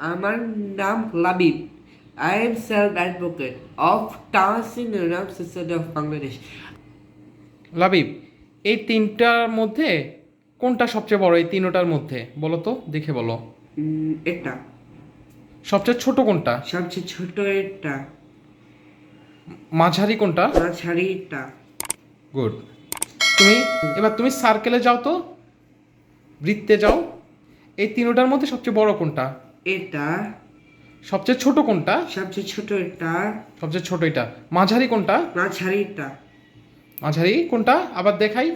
আমার নাম Labib. I am self advocate of Tahsin Ram society of Bangladesh Labib এই তিনটার মধ্যে কোনটা সবচেয়ে বড়? এই তিনটার মধ্যে বলো তো দেখে বলো। এটা। সবচেয়ে ছোট কোনটা? সবচেয়ে ছোট এটা। মাঝারি কোনটা? মাঝারি এটা। গুড। তুমি এবার তুমি সার্কেলে যাও তো। বৃত্তে যাও। এই তিনটার মধ্যে সবচেয়ে বড় কোনটা? এটা। সবচেয়ে ছোট কোনটা? সবচেয়ে ছোট এটা। সবচেয়ে ছোট এটা। মাঝারি কোনটা? মাঝারি এটা। মাঝারি কোনটা? আবার দেখাই।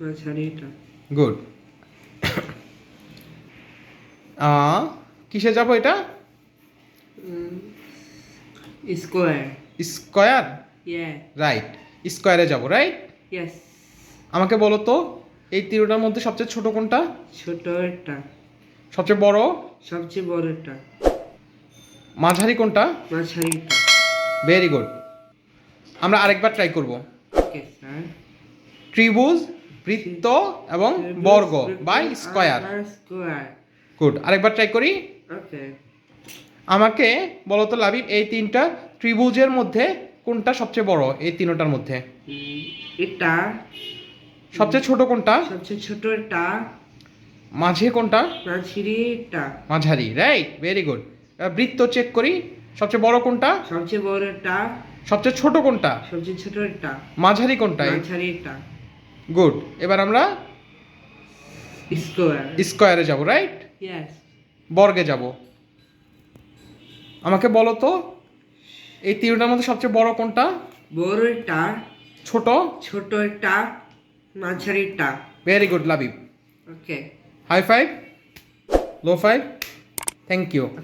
মাঝারি এটা। গুড। কিসে যাব এটা? স্কোয়ার। স্কোয়ার? Yeah right. স্কোয়ারে যাব রাইট? ইয়েস আমাকে বলো তো এই তিরোটার মধ্যে সবচেয়ে ছোট কোনটা? ছোট এটা। সবচেয়ে বড়? সবচেয়ে বড় এটা মাঝারি কোনটা? মাঝারিটা। ভেরি গুড আমরা আরেকবার ট্রাই করব। ওকে স্যার ত্রিভুজ বৃত্ত এবং বর্গ বাই স্কয়ার স্কোয়ার গুড আরেকবার ট্রাই করি। ওকে আমাকে বলো তো লাবিব এই তিনটা ত্রিভুজের মধ্যে কোনটা সবচেয়ে বড়? এই তিনটার মধ্যে। এটা। সবচেয়ে ছোট কোনটা? সবচেয়ে ছোট এটা। মাঝে কোনটা? মাঝারি মাঝারি রাইট ভেরি গুড বৃত্ত চেক করি। সবচেয়ে বড় কোনটা? সবচেয়ে বড় এটা সবচেয়ে ছোট কোনটা? সবচেয়ে ছোট এটা মাঝারি কোনটা মাঝারি এটা গুড এবার আমরা স্কোয়ার স্কোয়ারে যাব রাইট ইয়েস বর্গে যাব। আমাকে বলো তো এই তিনটার মধ্যে সবচেয়ে বড় কোনটা? বড় এটা ছোট? ছোট এটা মাঝারি এটা very good Labib. Okay high five low five thank you okay